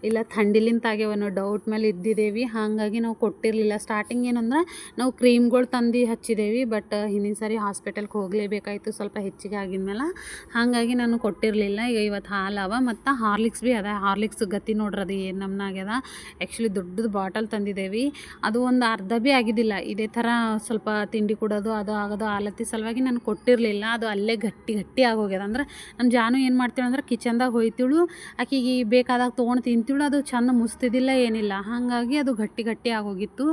ಇಲ್ಲ ಥಂಡಿಲಿಂತ ನಾವು ಡೌಟ್ ಮೇಲೆ ಇದ್ದಿದ್ದೇವೆ ಹಾಗಾಗಿ ನಾವು ಕೊಟ್ಟಿರಲಿಲ್ಲ. ಸ್ಟಾರ್ಟಿಂಗ್ ಏನಂದ್ರೆ ನಾವು ಕ್ರೀಮ್ಗಳು ತಂದು ಹಚ್ಚಿದ್ದೇವೆ ಬಟ್ ಹಿಂದಿನ ಸಾರಿ ಹಾಸ್ಪಿಟಲ್ಗೆ ಹೋಗಲೇಬೇಕಾಯಿತು ಸ್ವಲ್ಪ ಹೆಚ್ಚಿಗೆ ಆಗಿದ್ಮೇಲೆ ಹಾಗಾಗಿ ನಾನು ಕೊಟ್ಟಿರಲಿಲ್ಲ. ಈಗ ಇವತ್ತು ಹಾಲು ಅವ, ಮತ್ತು ಹಾರ್ಲಿಕ್ಸ್ ಭೀ ಅದ. ಹಾರ್ಲಿಕ್ಸ್ ಗತಿ ನೋಡ್ರದು ಏನು ನಮ್ಮನಾಗ್ಯದ ಆ್ಯಕ್ಚುಲಿ ದೊಡ್ಡದು ಬಾಟಲ್ ತಂದಿದ್ದೇವೆ ಅದು ಒಂದು ಅರ್ಧ ಭೀ ಆಗಿದ್ದಿಲ್ಲ. ಇದೇ ಥರ ಸ್ವಲ್ಪ ತಿಂಡಿ ಕೊಡೋದು, ಅದು ಆಗೋದು ಆಲತಿ ಸಲುವಾಗಿ ನಾನು ಕೊಟ್ಟಿರಲಿಲ್ಲ. ಅದು ಅಲ್ಲೇ ಗಟ್ಟಿ ಗಟ್ಟಿ ಆಗೋಗ್ಯದ. ಅಂದ್ರೆ ನಮ್ಮ ಜಾನು ಏನು ಮಾಡ್ತೀವಿ ಅಂದ್ರೆ ಕಿಚನ್ದಾಗ ಹೋಯ್ತಿಳು. ಆಕಿಗೆ ಬೇಕಾದಾಗ ತೊಗೊಂಡು ತಿಂತಿಳು. ಅದು ಚಂದ ಮುಸ್ತಿದ್ದಿಲ್ಲ ಏನಿಲ್ಲ. ಹಾಗಾಗಿ ಅದು ಗಟ್ಟಿ ಗಟ್ಟಿ ಆಗೋಗಿತ್ತು.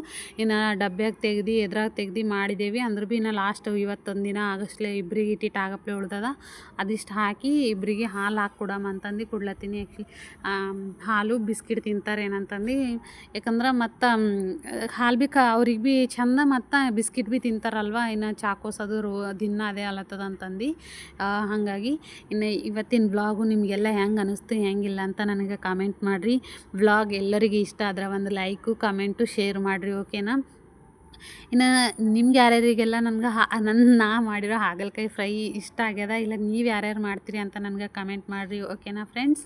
ಇನ್ನು ಡಬ್ಬ್ಯಾಗ ತೆಗ್ದು, ಎದ್ರಾಗ ತೆಗ್ದು ಮಾಡಿದ್ದೇವೆ ಅಂದ್ರೆ ಭೀ ನಾ ಲಾಸ್ಟ್ ಇವತ್ತೊಂದು ದಿನ ಆಗಸ್ಲೆ ಇಬ್ರಿಗೆ ಇಟ್ಟಿಟ್ಟು ಆಗಪ್ಲೆ ಉಳ್ದದ. ಅದಿಷ್ಟು ಹಾಕಿ ಇಬ್ಬರಿಗೆ ಹಾಲು ಹಾಕಿ ಕೊಡಮ್ಮ ಅಂತಂದು ಕೊಡ್ಲತ್ತೀನಿ ಆ್ಯಕ್ಚುಲಿ ಹಾಲು, ಬಿಸ್ಕಿಟ್ ತಿಂತಾರೆ ಏನಂತಂದು. ಯಾಕಂದ್ರೆ ಮತ್ತು ಹಾಲು ಭೀ ಕ, ಅವ್ರಿಗೆ ಭೀ ಚಂದ ಮತ್ತು ಬಿಸ್ಕಿಟ್ ಭೀ ತಿಂತಾರಲ್ವ. ಇನ್ನು ಚಾಕೋಸ್ ಅದು ರೋ, ದಿನ ಅದೇ ಅಲತ್ತದ ಅಂತಂದು. ಹಾಗಾಗಿ ಇನ್ನು ಇವತ್ತಿನ ಬ್ಲಾಗು ನಿಮಗೆಲ್ಲ ಹೆಂಗೆ ಅನ್ನಿಸ್ತು ಹೆಂಗಿಲ್ಲ ಅಂತ ನನಗೆ ಕಾಮೆಂಟ್ ಮಾಡಿರಿ. ವ್ಲಾಗ್ ಎಲ್ಲರಿಗೂ ಇಷ್ಟ ಆದ್ರೆ ಒಂದು ಲೈಕು ಕಮೆಂಟು ಶೇರ್ ಮಾಡಿರಿ ಓಕೆನಾ ಇನ್ನು ನಿಮ್ಗೆ ಯಾರ್ಯಾರಿಗೆಲ್ಲ ನನ್ಗೆ ಹಾ ನನ್ನ ನಾ ಮಾಡಿರೋ ಹಾಗಲಕಾಯಿ ಫ್ರೈ ಇಷ್ಟ ಆಗ್ಯದ? ಇಲ್ಲ ನೀವು ಯಾರ್ಯಾರು ಮಾಡ್ತೀರಿ ಅಂತ ನನಗೆ ಕಮೆಂಟ್ ಮಾಡಿರಿ ಓಕೆನಾ ಫ್ರೆಂಡ್ಸ್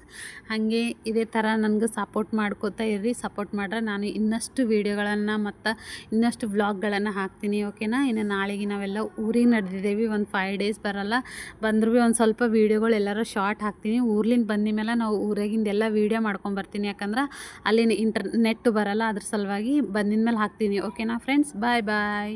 ಹಾಗೆ ಇದೇ ಥರ ನನಗೆ ಸಪೋರ್ಟ್ ಮಾಡ್ಕೋತಾ ಇರ್ರಿ ಸಪೋರ್ಟ್ ಮಾಡ್ರೆ ನಾನು ಇನ್ನಷ್ಟು ವೀಡಿಯೋಗಳನ್ನು ಮತ್ತು ಇನ್ನಷ್ಟು ವ್ಲಾಗ್ಗಳನ್ನು ಹಾಕ್ತೀನಿ ಓಕೆನಾ ಇನ್ನು ನಾಳೆಗೆ ನಾವೆಲ್ಲ ಊರಿಗೆ ನಡೆದಿದ್ದೇವೆ ಒಂದು ಫೈವ್ ಡೇಸ್ ಬರಲ್ಲ. ಬಂದರೂ ಭೀ ಒಂದು ಸ್ವಲ್ಪ ವೀಡಿಯೋಗಳು ಎಲ್ಲರೂ ಶಾರ್ಟ್ ಹಾಕ್ತೀನಿ. ಊರ್ಲಿಂದ ಬಂದ ಮೇಲೆ ನಾವು ಊರಾಗಿಂದ ಎಲ್ಲ ವೀಡಿಯೋ ಮಾಡ್ಕೊಂಬರ್ತೀನಿ ಯಾಕಂದ್ರೆ ಅಲ್ಲಿನ ಇಂಟರ್ ನೆಟ್ ಬರಲ್ಲ, ಅದ್ರ ಸಲುವಾಗಿ ಬಂದಿದ ಮೇಲೆ ಹಾಕ್ತೀನಿ ಓಕೆನಾ ಫ್ರೆಂಡ್ಸ್ ಬಾಯ್ ಬಾಯ್